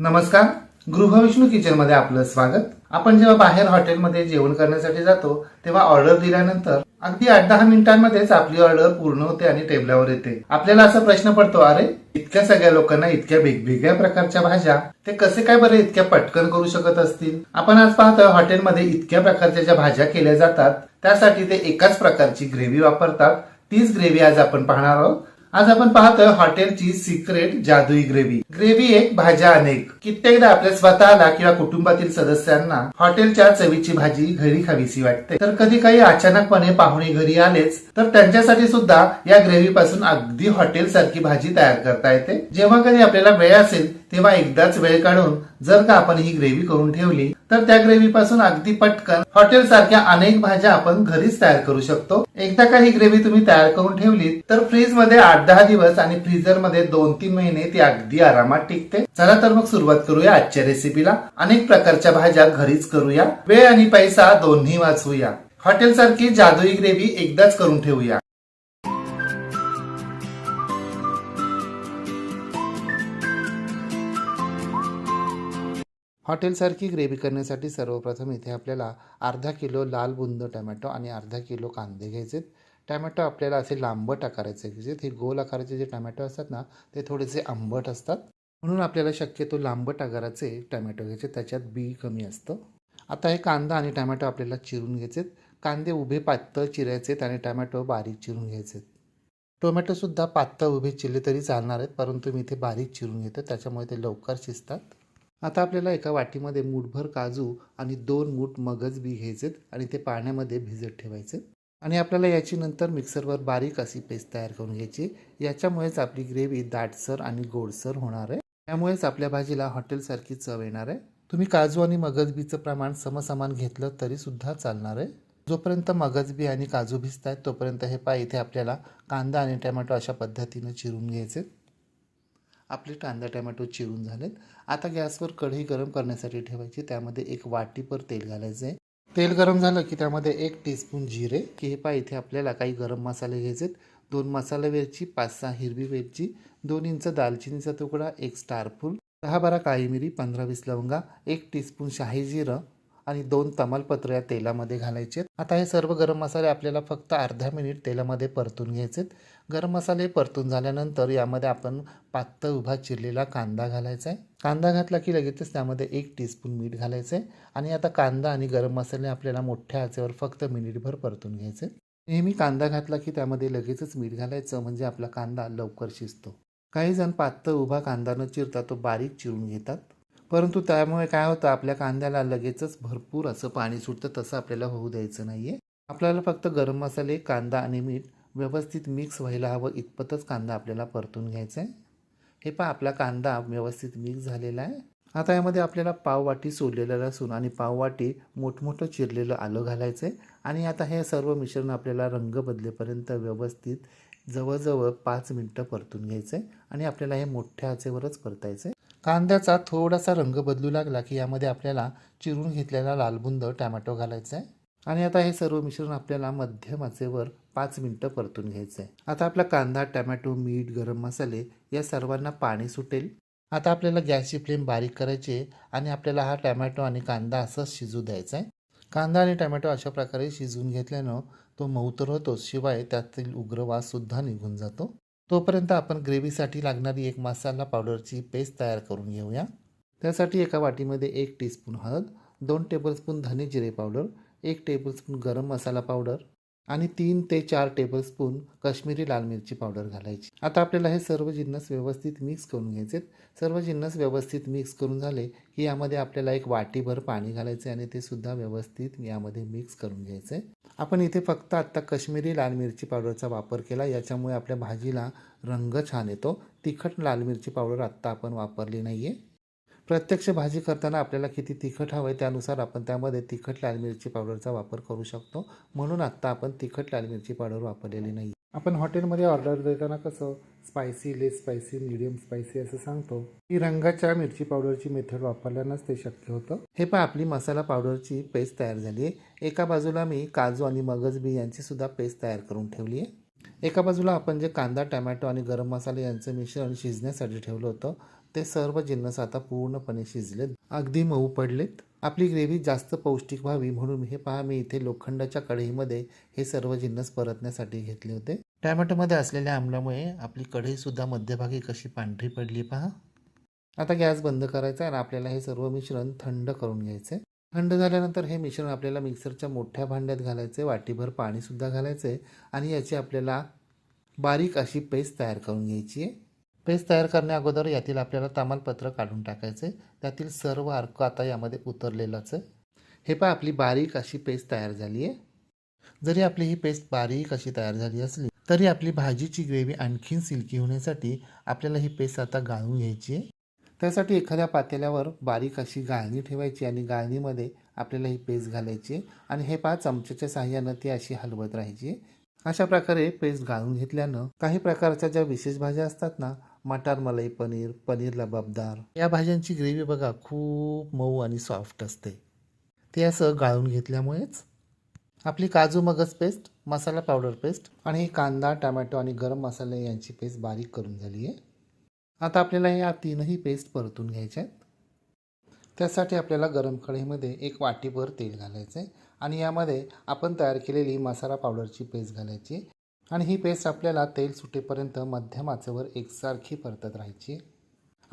नमस्कार. गृहविष्णू किचनमध्ये आपलं स्वागत. आपण जेव्हा बाहेर हॉटेलमध्ये जेवण करण्यासाठी जातो तेव्हा ऑर्डर दिल्यानंतर अगदी आठ दहा मिनिटांमध्येच आपली ऑर्डर पूर्ण होते आणि टेबलावर येते. आपल्याला असा प्रश्न पडतो अरे इतक्या सगळ्या लोकांना इतक्या वेगवेगळ्या प्रकारच्या भाज्या ते कसे काय बरे इतक्या पटकन करू शकत असतील? आपण आज पाहतोय हॉटेलमध्ये इतक्या प्रकारच्या ज्या भाज्या केल्या जातात त्यासाठी ते एकाच प्रकारची ग्रेव्ही वापरतात. तीच ग्रेव्ही आज आपण पाहणार आहोत. आज आपण पाहतोय हॉटेलची सिक्रेट जादुई ग्रेव्ही. ग्रेव्ही एक भाज्या अनेक. कित्येकदा आपल्या स्वतःला किंवा कुटुंबातील सदस्यांना हॉटेलच्या चवीची भाजी घरी खावीशी वाटते. तर कधी काही अचानकपणे पाहुणे घरी आलेच तर त्यांच्यासाठी सुद्धा या ग्रेव्ही पासून अगदी हॉटेल सारखी भाजी तयार करता येते. जेव्हा कधी आपल्याला वेळ असेल तेव्हा एकदाच वेळ काढून जर का आपण ही ग्रेव्ही करून ठेवली तर त्या ग्रेव्ही पासून अगदी पटकन हॉटेल सारख्या अनेक भाज्या आपण घरीच तयार करू शकतो. एकदा का ही ग्रेव्ही तुम्ही तयार करून ठेवली तर फ्रीजमध्ये आठ दहा दिवस आणि फ्रीजरमध्ये दोन तीन महिने ती अगदी आरामात टिकते. चला तर मग सुरुवात करूया आजच्या रेसिपीला अनेक प्रकारच्या भाज्या घरीच करूया. वेळ आणि पैसा दोन्ही वाचवूया. हॉटेल सारखी जादुई ग्रेव्ही एकदाच करून ठेवूया. हॉटेलसारखी ग्रेव्ही करण्यासाठी सर्वप्रथम इथे आपल्याला अर्धा किलो लाल बुंद टमॅटो आणि अर्धा किलो कांदे घ्यायचे टमॅटो आपल्याला असे लांबट आकाराचे घ्यायचे हे गोल आकाराचे जे टमॅटो असतात ना ते थोडेसे आंबट असतात. म्हणून आपल्याला शक्यतो लांबट आकाराचे टमॅटो घ्यायचे. त्याच्यात बी कमी असतं. आता हे कांदा आणि टमॅटो आपल्याला चिरून घ्यायचे कांदे उभे पातळ चिरायचेत आणि टमॅटो बारीक चिरून घ्यायचे टोमॅटोसुद्धा पातळ उभे चिरले तरी चालणार आहेत परंतु मी इथे बारीक चिरून घेतो त्याच्यामुळे ते लवकर शिजतात. आता आपल्याला एका वाटीमध्ये मूठभर काजू आणि दोन मूठ मगज बी घ्यायचेत आणि ते पाण्यामध्ये भिजत ठेवायचे. आणि आपल्याला याची नंतर मिक्सरवर बारीक अशी पेस्ट तयार करून घ्यायची. याच्यामुळेच आपली ग्रेव्ही दाटसर आणि गोडसर होणार आहे. त्यामुळेच आपल्या भाजीला हॉटेलसारखी चव येणार आहे. तुम्ही काजू आणि मगजबीचं प्रमाण समसमान घेतलं तरी सुद्धा चालणार आहे. जोपर्यंत मगजबी आणि काजू भिजत आहेत तोपर्यंत हे पाय इथे आपल्याला कांदा आणि टमॅटो अशा पद्धतीनं चिरून घ्यायचे आपले कांदा टमॅटो चिरून झालेत. आता गॅसवर कढई गरम करण्यासाठी ठेवायची. त्यामध्ये एक वाटीभर तेल घालायचं आहे तेल गरम झालं की त्यामध्ये एक टीस्पून जिरे की हे पा इथे आपल्याला काही गरम मसाले घ्यायचेत. दोन मसाला वेलची पाच सहा हिरवी वेलची दोन इंच दालचिनीचा तुकडा एक स्टारफूल दहा बारा काळी मिरी पंधरा वीस लवंगा एक टीस्पून शाही जिरं आणि दोन तमालपत्र या तेलामध्ये घालायचे आता हे सर्व गरम मसाले आपल्याला फक्त अर्धा मिनिट तेलामध्ये परतून घ्यायचेत. गरम मसाले परतून झाल्यानंतर यामध्ये आपण पातळ उभा चिरलेला कांदा घालायचा आहे. कांदा घातला की लगेचच त्यामध्ये एक टीस्पून मीठ घालायचं आहे. आणि आता कांदा आणि गरम मसाले आपल्याला मोठ्या आचेवर फक्त मिनिटभर परतून घ्यायचे नेहमी कांदा घातला की त्यामध्ये लगेचच मीठ घालायचं म्हणजे आपला कांदा लवकर शिजतो. काही जण पातळ उभा कांदा न चिरता तो बारीक चिरून घेतात. परंतु त्यामुळे काय होतं आपल्या कांद्याला लगेचच भरपूर असं पाणी सुटतं तसं आपल्याला होऊ द्यायचं नाही आहे आपल्याला फक्त गरम मसाले कांदा आणि मीठ व्यवस्थित मिक्स व्हायला हवं इतपतच कांदा आपल्याला परतून घ्यायचा आहे हे पहा आपला कांदा व्यवस्थित मिक्स झालेला आहे. आता यामध्ये आपल्याला पाववाटी सोललेलं लसूण आणि पाववाटी मोठमोठं चिरलेलं आलं घालायचं आहे आणि आता हे सर्व मिश्रण आपल्याला रंग बदलेपर्यंत व्यवस्थित जवळजवळ पाच मिनटं परतून घ्यायचं आहे आणि आपल्याला हे मोठ्या आचेवरच परतायचं आहे कांद्याचा थोडासा रंग बदलू लागला की यामध्ये आपल्याला चिरून घेतलेला लालबुंद टॅमॅटो घालायचा आहे आणि आता हे सर्व मिश्रण आपल्याला मध्यम आचेवर पाच मिनटं परतून घ्यायचं आहे आता आपला कांदा टमॅटो मीठ गरम मसाले या सर्वांना पाणी सुटेल. आता आपल्याला गॅसची फ्लेम बारीक करायची आहे आणि आपल्याला हा टॅमॅटो आणि कांदा असंच शिजू द्यायचा आहे कांदा आणि टॅमॅटो अशा प्रकारे शिजवून घेतल्यानं तो मऊ तर होतो शिवाय त्यातील उग्रवाससुद्धा निघून जातो. तोपर्यंत आपण ग्रेव्हीसाठी लागणारी एक मसाला पावडरची पेस्ट तयार करून घेऊया. त्यासाठी एका वाटीमध्ये एक टीस्पून हळद दोन टेबलस्पून धने जिरे पावडर एक टेबलस्पून गरम मसाला पावडर आणि तीन ते चार टेबलस्पून काश्मीरी लाल मिरची पावडर घालायची. आता आपल्याला हे सर्व जिन्नस व्यवस्थित मिक्स करून घ्यायचे सर्व जिन्नस व्यवस्थित मिक्स करून झाले की यामध्ये आपल्याला एक वाटीभर पाणी घालायचे आणि ते सुद्धा व्यवस्थित यामध्ये मिक्स करून घ्यायचे आपण इथे फक्त आत्ता काश्मीरी लाल मिरची पावडरचा वापर केला. याच्यामुळे आपल्या भाजीला रंग छान येतो. तिखट लाल मिरची पावडर आत्ता आपण वापरली नाही आहे प्रत्यक्ष भाजी करताना आपल्याला किती तिखट हवं आहे त्यानुसार आपण त्यामध्ये तिखट लाल मिरची पावडरचा वापर करू शकतो. म्हणून आत्ता आपण तिखट लाल मिरची पावडर वापरलेली नाही. आपण हॉटेलमध्ये ऑर्डर देताना कसं spicy less spicy medium spicy असं सांगतो. ही रंगाच्या मिरची पावडरची मेथड वापरल्यानंच ते शक्य होतं. हे पण आपली मसाला पावडरची पेस्ट तयार झाली आहे. एका बाजूला मी काजू आणि मगज बी यांची सुद्धा पेस्ट तयार करून ठेवली आहे. एका बाजूला आपण जे कांदा टमॅटो आणि गरम मसाले यांचं मिश्रण शिजण्यासाठी ठेवलं होतं. ते सर्व जिन्नस आता पूर्णपणे शिजलेत. अगदी मऊ पडलेत. आपली ग्रेव्ही जास्त पौष्टिक व्हावी म्हणून हे पहा मी इथे लोखंडाच्या कढईमध्ये हे सर्व जिन्नस परतण्यासाठी घेतले होते. टॅमॅटोमध्ये असलेल्या आमल्यामुळे आपली कढईसुद्धा मध्यभागी कशी पांढरी पडली पहा. आता गॅस बंद करायचा आहे आणि आपल्याला हे सर्व मिश्रण थंड करून घ्यायचं. आहे थंड झाल्यानंतर हे मिश्रण आपल्याला मिक्सरच्या मोठ्या भांड्यात घालायचे वाटीभर पाणीसुद्धा घालायचं आहे आणि याची आपल्याला बारीक अशी पेस्ट तयार करून घ्यायची आहे. पेस्ट तयार करण्या अगोदर यातील आपल्याला तमालपत्र काढून टाकायचं. आहे त्यातील सर्व अर्क आता यामध्ये उतरलेलंच आहे. हे पहा आपली बारीक अशी पेस्ट तयार झाली आहे. जरी आपली ही पेस्ट बारीक अशी तयार झाली असली तरी आपली भाजीची ग्रेव्ही आणखीन सिल्की होण्यासाठी आपल्याला ही पेस्ट आता गाळून घ्यायची आहे. त्यासाठी एखाद्या पातेल्यावर बारीक अशी गाळणी ठेवायची आणि गाळणीमध्ये आपल्याला ही पेस्ट घालायची आहे. आणि हे पहा चमच्याच्या साह्यानं ती अशी हलवत राहायची अशा प्रकारे पेस्ट गाळून घेतल्यानं काही प्रकारच्या ज्या विशेष भाज्या असतात ना मटार मलाई पनीर पनीर लबाबदार या भाज्यांची ग्रेव्ही बघा खूप मऊ आणि सॉफ्ट असते. ते असं गाळून घेतल्यामुळेच आपली काजू मगज पेस्ट मसाला पावडर पेस्ट आणि कांदा टमॅटो आणि गरम मसाले यांची पेस्ट बारीक करून झाली आहे. आता आपल्याला या तीनही पेस्ट परतून घ्यायच्या आहेत. त्यासाठी आपल्याला गरम कढईमध्ये एक वाटीभर तेल घालायचं आहे आणि यामध्ये आपण तयार केलेली मसाला पावडरची पेस्ट घालायची आणि ही पेस्ट आपल्याला तेल सुटेपर्यंत मध्यम आचेवर एकसारखी परतत राहायची.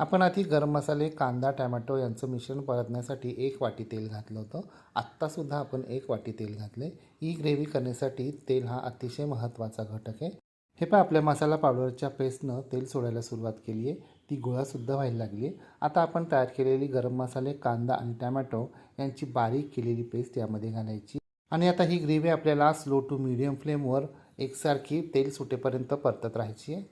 आपण आधी गरम मसाले कांदा टॅमॅटो यांचं मिश्रण परतण्यासाठी एक वाटी तेल घातलं होतं. आत्तासुद्धा आपण एक वाटी तेल घातले ही ग्रेव्ही करण्यासाठी तेल हा अतिशय महत्त्वाचा घटक आहे. हे पण आपल्या मसाला पावडरच्या पेस्टनं तेल सोडायला सुरुवात केली आहे. ती गोळासुद्धा व्हायला लागली आहे. आता आपण तयार केलेली गरम मसाले कांदा आणि टॅमॅटो यांची बारीक केलेली पेस्ट यामध्ये घालायची. आणि आता ही ग्रेव्ही आपल्याला स्लो टू मिडियम फ्लेमवर एकसारखी तेल सुटेपर्यंत परतत राहायची आहे.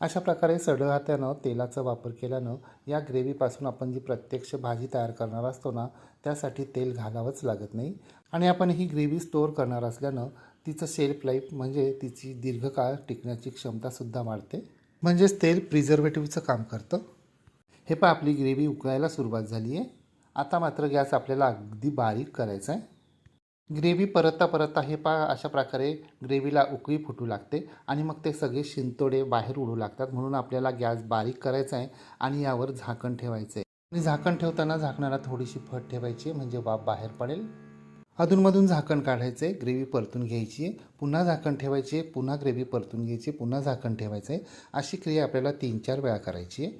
अशा प्रकारे सढळ हातानं तेलाचा वापर केल्यानं या ग्रेव्हीपासून आपण जी प्रत्यक्ष भाजी तयार करणार असतो ना त्यासाठी तेल घालावंच लागत नाही. आणि आपण ही ग्रेव्ही स्टोअर करणार असल्यानं तिचं शेल्फ लाईफ म्हणजे तिची दीर्घकाळ टिकण्याची क्षमतासुद्धा वाढते. म्हणजेच तेल प्रिझर्वेटिव्हचं काम करतं. हे पण आपली ग्रेव्ही उकळायला सुरुवात झाली आहे आता मात्र गॅस आपल्याला अगदी बारीक करायचा आहे ग्रेव्ही परतता परतता हे पा अशा प्रकारे ग्रेव्हीला उकळी फुटू लागते आणि मग ते सगळे शिंतोडे बाहेर उडू लागतात. म्हणून आपल्याला गॅस बारीक करायचा आहे आणि यावर झाकण ठेवायचं आहे. आणि झाकण ठेवताना झाकणाला थोडीशी फट ठेवायची आहे म्हणजे वाफ बाहेर पडेल. अधूनमधून झाकण काढायचं आहे ग्रेव्ही परतून घ्यायची आहे. पुन्हा झाकण ठेवायची आहे पुन्हा ग्रेव्ही परतून घ्यायची पुन्हा झाकण ठेवायचं आहे. अशी क्रिया आपल्याला तीन चार वेळा करायची आहे.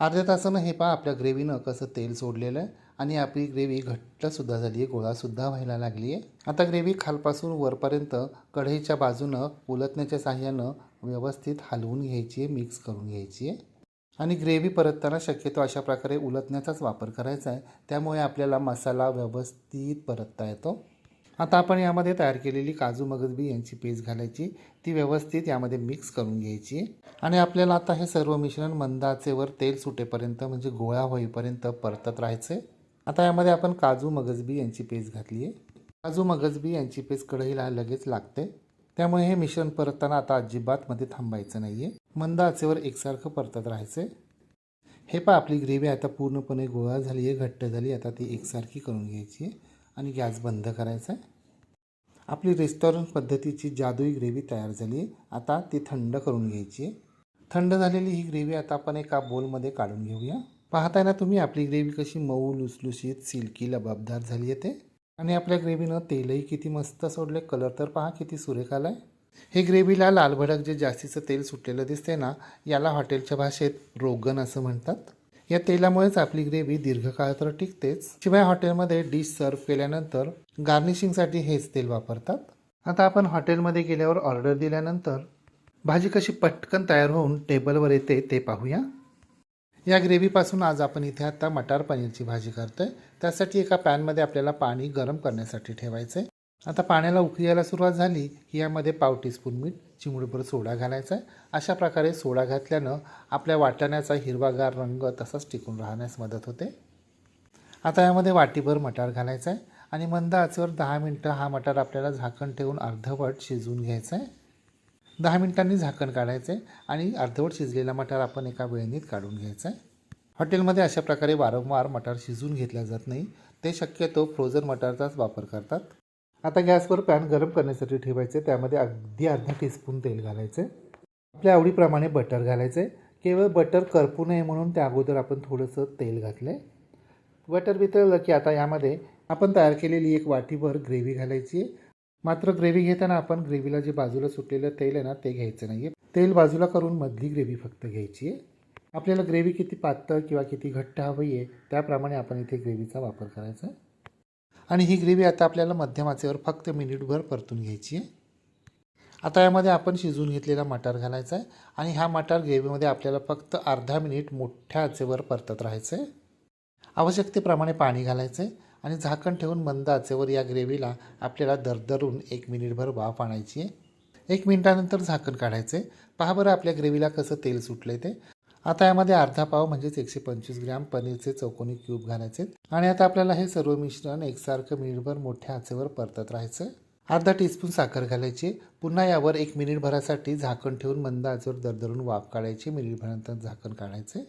अर्ध्या तासानं हे पहा आपल्या ग्रेव्हीनं कसं तेल सोडलेलं आहे. आणि आपली ग्रेव्ही घट्टसुद्धा झाली आहे गोळासुद्धा व्हायला लागली आहे. आता ग्रेव्ही खालपासून वरपर्यंत कढईच्या बाजूनं उलटण्याच्या साह्यानं व्यवस्थित हलवून घ्यायची आहे मिक्स करून घ्यायची आहे. आणि ग्रेव्ही परतताना शक्यतो अशा प्रकारे उलटण्याचाच वापर करायचा आहे. त्यामुळे आपल्याला मसाला व्यवस्थित परतता येतो. आता आपण यामध्ये तयार केलेली काजू मगजबी यांची पेस्ट घालायची. ती व्यवस्थित यामध्ये मिक्स करून घ्यायची. आणि आपल्याला आता हे सर्व मिश्रण मंदाचेवर तेल सुटेपर्यंत म्हणजे गोळा होईपर्यंत परतत राहायचं आहे आता यामध्ये आपण काजू मगजबी यांची पेस्ट घातली आहे काजू मगजबी यांची पेस्ट कढईला लगेच लागते. त्यामुळे हे मिश्रण परतताना आता अजिबात मध्ये थांबायचं नाही आहे मंद आचेवर एकसारखं परतत राहायचं हे पहा आपली ग्रेव्ही आता पूर्णपणे गोळा झाली आहे घट्ट झाली आता ती एकसारखी करून घ्यायची आहे आणि गॅस बंद करायचा आहे. आपली रेस्टॉरंट पद्धतीची जादुई ग्रेव्ही तयार झाली आहे. आता ती थंड करून घ्यायची आहे. थंड झालेली ही ग्रेव्ही आता आपण एका बोलमध्ये काढून घेऊया. पाहताय ना तुम्ही आपली ग्रेव्ही कशी मऊ लुसलुशीत सिल्की लबाबदार झाली आहे ते. आणि आपल्या ग्रेव्हीनं तेलही किती मस्त सोडले कलर तर पहा किती सुरेख आला आहे. हे ग्रेव्हीला लाल भडक जे जास्तीचं तेल सुटलेलं दिसते ना याला हॉटेलच्या भाषेत रोगन असं म्हणतात. या तेलामुळेच आपली ग्रेव्ही दीर्घकाळ तर टिकतेच. शिवाय हॉटेलमध्ये डिश सर्व केल्यानंतर गार्निशिंगसाठी हेच तेल वापरतात. आता आपण हॉटेलमध्ये गेल्यावर ऑर्डर दिल्यानंतर भाजी कशी पटकन तयार होऊन टेबलवर येते ते पाहूया. या ग्रेव्हीपासून आज आपण इथे आता मटार पनीरची भाजी करतोय. त्यासाठी एका पॅनमध्ये आपल्याला पाणी गरम करण्यासाठी ठेवायचं आहे आता पाण्याला उकळी यायला सुरुवात झाली की यामध्ये पाव टीस्पून मीठ चिमुडभर सोडा घालायचा आहे अशा प्रकारे सोडा घातल्यानं आपल्या वाटाण्याचा हिरवागार रंग तसाच टिकून राहण्यास मदत होते. आता यामध्ये वाटीभर मटार घालायचा आहे आणि मंद आचवर दहा मिनटं हा मटार आपल्याला झाकण ठेवून अर्धवट शिजवून घ्यायचा आहे दहा मिनिटांनी झाकण काढायचं आहे आणि अर्धवट शिजलेला मटार आपण एका वेळणीत काढून घ्यायचा आहे हॉटेलमध्ये अशा प्रकारे वारंवार मटार शिजवून घेतला जात नाही. ते शक्यतो फ्रोझन मटारचाच वापर करतात. आता गॅसवर पॅन गरम करण्यासाठी ठेवायचे त्यामध्ये अगदी अर्धा टीस्पून तेल घालायचे आपल्या आवडीप्रमाणे बटर घालायचे केवळ बटर करपू नये म्हणून त्या अगोदर आपण थोडंसं तेल घातलं आहे बटर वितळलं की आता यामध्ये आपण तयार केलेली एक वाटीभर ग्रेव्ही घालायची आहे मात्र ग्रेव्ही घेताना आपण ग्रेव्हीला जे बाजूला सुटलेलं तेल आहे ना ते घ्यायचं नाही आहे तेल बाजूला करून मधली ग्रेव्ही फक्त घ्यायची आहे. आपल्याला ग्रेव्ही किती पातळ किंवा किती घट्ट हवी आहे त्याप्रमाणे आपण इथे ग्रेव्हीचा वापर करायचा आणि ही ग्रेव्ही आता आपल्याला मध्यम आचेवर फक्त मिनिटभर परतून घ्यायची आहे. आता यामध्ये आपण शिजवून घेतलेला मटार घालायचा आहे. आणि हा मटार ग्रेव्हीमध्ये आपल्याला फक्त अर्धा मिनिट मोठ्या आचेवर परतत राहायचं आहे. आवश्यकतेप्रमाणे पाणी घालायचं आहे. आणि झाकण ठेवून मंद आचेवर या ग्रेव्हीला आपल्याला दरदरून एक मिनिटभर वाफ आणायची आहे. एक मिनिटानंतर झाकण काढायचं. आहे पहा बरं आपल्या ग्रेव्हीला कसं तेल सुटलं ते. आता यामध्ये अर्धा पाव म्हणजेच एकशे पंचवीस ग्रॅम पनीरचे चौकोनी क्यूब घालायचे. आणि आता आपल्याला हे सर्व मिश्रण एकसारखं मिनिटभर मोठ्या आचेवर परतत राहायचं. अर्धा टीस्पून साखर घालायची. पुन्हा यावर एक मिनिटभरासाठी झाकण ठेवून मंद आचेवर दरदरून वाफ काढायची. मिनिटभरानंतर झाकण काढायचे.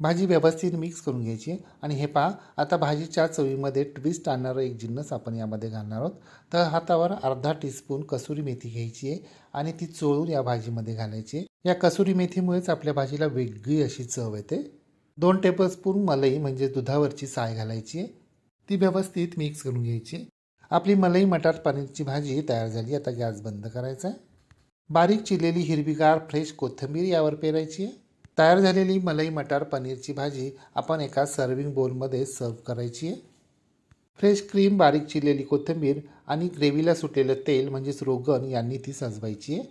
भाजी व्यवस्थित मिक्स करून घ्यायची आणि हे पहा आता भाजीच्या चवीमध्ये ट्विस्ट आणणारं एक जिन्नस आपण यामध्ये घालणार आहोत. तर हातावर अर्धा टीस्पून कसुरी मेथी घ्यायची आहे आणि ती चोळून या भाजीमध्ये घालायची आहे. या कसुरी मेथीमुळेच आपल्या भाजीला वेगळी अशी चव येते. दोन टेबलस्पून मलाई म्हणजे दुधावरची साय घालायची आहे. ती व्यवस्थित मिक्स करून घ्यायची आपली मलाई मटार पनीरची भाजी तयार झाली. आता गॅस बंद करायचा आहे. बारीक चिरलेली हिरवीगार फ्रेश कोथिंबीर यावर पेरायची आहे. तयार झालेली मलाई मटार पनीरची भाजी आपण एका सर्विंग बोलमध्ये सर्व करायची आहे. फ्रेश क्रीम बारीक चिरलेली कोथिंबीर आणि ग्रेव्हीला सुटलेलं तेल म्हणजेच रोगन यांनी ती सजवायची आहे.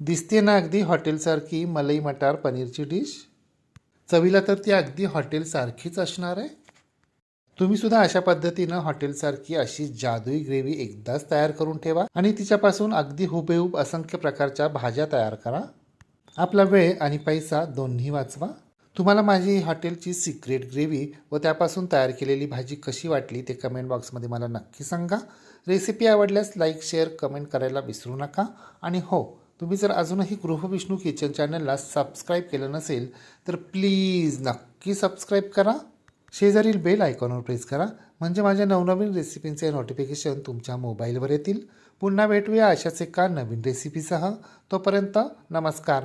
दिसते ना अगदी हॉटेलसारखी मलाई मटार पनीरची डिश चवीला तर ती अगदी हॉटेलसारखीच असणार आहे. तुम्ही सुद्धा अशा पद्धतीनं हॉटेलसारखी अशी जादुई ग्रेव्ही एकदाच तयार करून ठेवा आणि तिच्यापासून अगदी हुबेहूब असंख्य प्रकारच्या भाज्या तयार करा. आपला वेळ आणि पैसा दोन्ही वाचवा. तुम्हाला माझी हॉटेलची सिक्रेट ग्रेव्ही व त्यापासून तयार केलेली भाजी कशी वाटली ते कमेंट बॉक्समध्ये मला नक्की सांगा. रेसिपी आवडल्यास लाईक शेअर कमेंट करायला विसरू नका. आणि हो तुम्ही जर अजूनही गृहविष्णू किचन चॅनलला सबस्क्राईब केलं नसेल तर प्लीज नक्की सबस्क्राईब करा. शेजारील बेल आयकॉनवर प्रेस करा. म्हणजे माझ्या नवनवीन रेसिपींचे नोटिफिकेशन तुमच्या मोबाईलवर येतील. पुन्हा भेटूया अशाच एका नवीन रेसिपीसह तोपर्यंत नमस्कार.